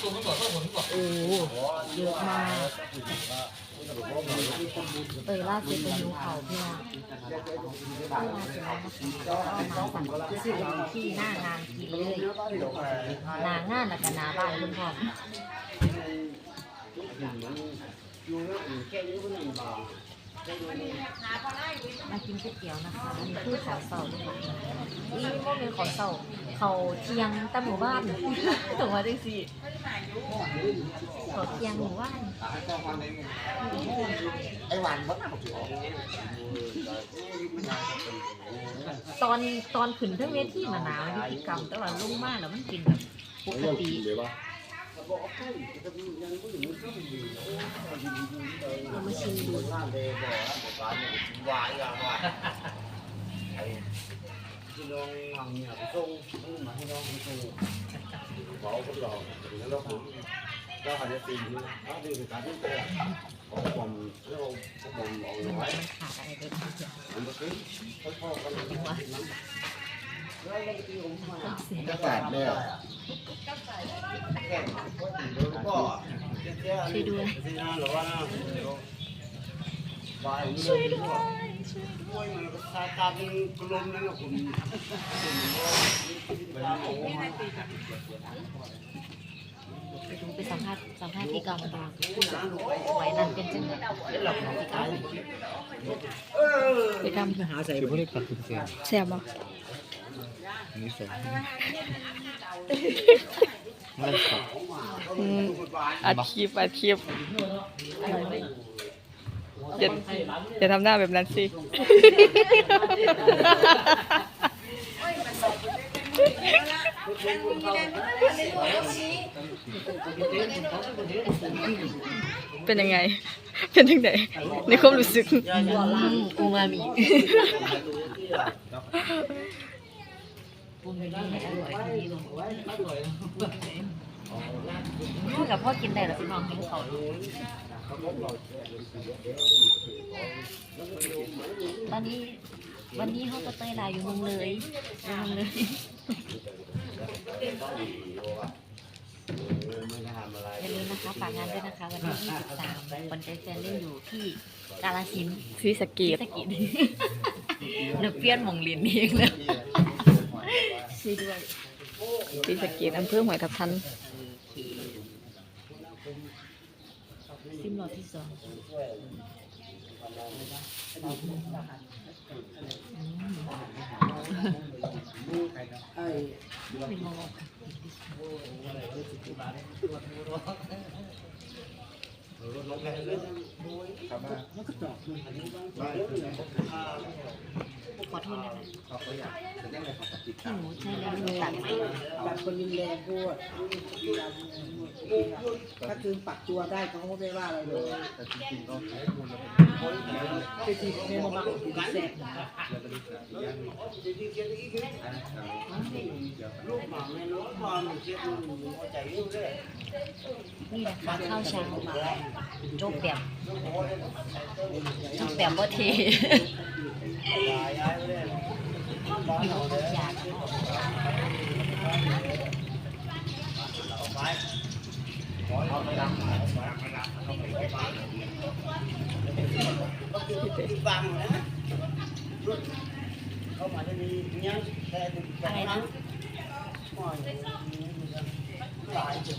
ตัวมันก่อนต้องผลก่อนโอ้เยอะมากเตยล่าสุดเป็นยูเขาพี่น้องเตยล่าสุดแล้วมาสั่งซื้อที่หน้างานกินเลยหน้างานแล้วก็หน้าบ้านคุณพ่อ มากินก๋วยเตี๋ยวนะคะนี่คือขาวเสาด้วยค่ะนี่โมเป็นขาวเสาเขาเทียงต่หมู่บ้านถึงว่าจังสิเขาเทียงหมู่บ้านไอ้หวานมันอาถือตอนตอนขึ้นทั้งเวทีมาหนาวยุติกรรมแต่ว่าลงมาแล้วมันกินแบบปกติ เลยป่ะเรามาชิมดูบ้านเลยบอกว่าหนอย่างหวานไอ้ที่น้องมังเนี่ยส่งมาให้น้องส่เราแล้วเราผมก็หันจะตีนี่นดูการที่ตัวของผมแล้วผมเอามันไว้มันขาดอะไรไปบ้างเสียมันก็คือค่อยๆกันวะอากาศเนี่ยแข่งก็ตีโดนก็ ช่วยด้วยที่นั่นหรือว่าบายช่วยด้วยช่วยมันก็ตาตาเป็นกลมนั่นะคุณเป็นโอ้ไปดูไปสัมภาษณ์สัมภาษณ์ที่กรรมการไว้นั่นเป็นจังไงที่กรรมไปทำหาใส่คือไม่ได้ขัดคุณเสียแซ่บบ่ อันนี้สองไม่ขัดอัดคลิปอัดคลิปอย่าอย่าทำหน้าแบบนั้นสิ เป็นยังไง เป็นยังไงในความรู้สึกอูมามิ ปูมิให้อร่อยที่นี่เลยพ่อกับพ่อกินได้หรอพี่น้องกินเขาตอนนี้วันนี้เขาก็เตยลายอยู่เมืองเลยอยู่เมืองเลยไม่ได้ทำอะไรอย่าลืมนะคะฝากงานด้วยนะคะ วันที่23วันใจแฟนเล่นอยู่ที่กาลสินธุ์ซีสะเกีที่สกิดเดี๋ยวเปลี่ยนหมองเรียนเองแล้ว ช่วยด้วยซีสะเกีอำเภอหอยทับทันซิมหลอดที่สองไม่มอง ขอโทษนะคะที่หนูใช้แล้วหนูตัดไปปัดคนรุนแรงพูดถ้าคือปรับตัวได้เขาก็ไม่ว่าอะไรเลยไปทีเมโมมาของคุณแซ่บ ลูกหมาไม่รู้ความเชื่อมันใจยุ่งเลยนี่นะคะข้าวเช้าโจ๊กแบบโจ๊กแบบว่าเทยายยายเลยมีของทุกอย่างเอาไปดังฟังนะ เขามาจะมีเงี้ยแต่อะไรนะหลายจุด